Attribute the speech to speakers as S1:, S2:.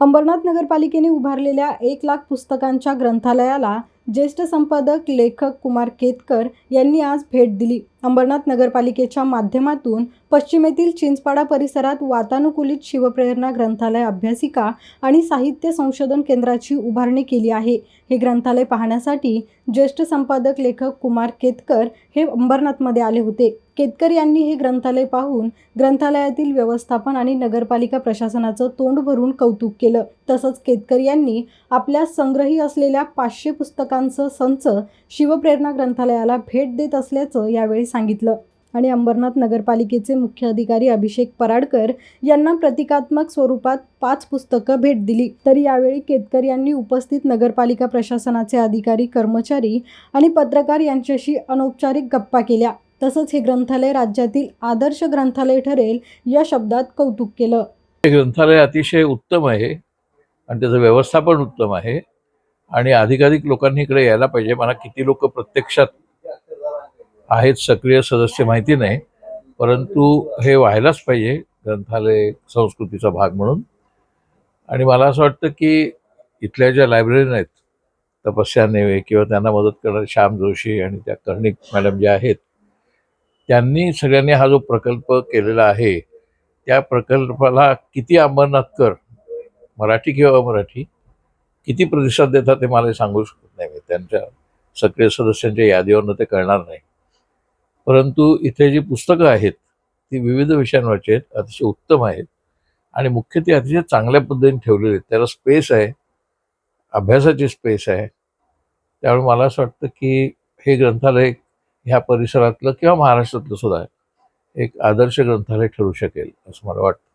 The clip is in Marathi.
S1: अंबरनाथ नगरपालिकेने उभारलेल्या एक लाख पुस्तकांच्या ग्रंथालयाला ज्येष्ठ संपादक लेखक कुमार केतकर यांनी आज भेट दिली. अंबरनाथ नगरपालिकेच्या माध्यमातून पश्चिमेतील चिंचपाडा परिसरात वातानुकूलित शिवप्रेरणा ग्रंथालय अभ्यासिका आणि साहित्य संशोधन केंद्राची उभारणी केली आहे. हे ग्रंथालय पाहण्यासाठी ज्येष्ठ संपादक लेखक कुमार केतकर हे अंबरनाथमध्ये आले होते. केतकर यांनी हे ग्रंथालय पाहून ग्रंथालयातील व्यवस्थापन आणि नगरपालिका प्रशासनाचं तोंड भरून कौतुक केलं. तसंच केतकर यांनी आपल्या संग्रही असलेल्या पाचशे पुस्तकांचं संच शिवप्रेरणा ग्रंथालयाला भेट देत असल्याचं यावेळी सांगितलं. आणि अंबरनाथ नगरपालिकेचे मुख्य अधिकारी अभिषेक पराडकर यांना प्रतिकात्मक स्वरूपात पाच पुस्तकं भेट दिली. तर यावेळी केतकर यांनी उपस्थित नगरपालिका प्रशासनाचे अधिकारी कर्मचारी आणि पत्रकार यांच्याशी अनौपचारिक गप्पा केल्या. तसंच हे ग्रंथालय राज्यातील आदर्श ग्रंथालय ठरेल या शब्दात कौतुक केलं.
S2: हे ग्रंथालय अतिशय उत्तम आहे आणि त्याचं व्यवस्थापन उत्तम आहे आणि अधिकाधिक लोकांनी इकडे यायला पाहिजे. मला किती लोक प्रत्यक्षात आहेत सक्रिय सदस्य माहिती नाही परंतु हे व्हायलाच पाहिजे ग्रंथालय संस्कृतीचा भाग म्हणून. आणि मला असं वाटतं की इथल्या ज्या लायब्ररीन आहेत तपस्या नेवे किंवा त्यांना मदत करणारे श्याम जोशी आणि त्या कर्णिक मॅडम ज्या आहेत त्यांनी सगळ्यांनी हा जो प्रकल्प केलेला आहे त्या प्रकल्पाला किती अंबरनाथकर मराठी किंवा अमराठी किती प्रतिसाद देतात ते मला सांगू शकत नाही मी. त्यांच्या सक्रिय सदस्यांच्या यादीवरनं ते कळणार नाही. परंतु इथे जी पुस्तकं आहेत ती विविध विषयांवरची आहेत अतिशय उत्तम आहेत आणि मुख्य ती अतिशय चांगल्या पद्धतीने ठेवलेली आहेत. त्याला स्पेस आहे अभ्यासाची स्पेस आहे. त्यामुळे मला असं वाटतं की हे ग्रंथालय ह्या परिसरातलं किंवा महाराष्ट्रातलं सुद्धा एक आदर्श ग्रंथालय ठरू शकेल असं मला वाटतं.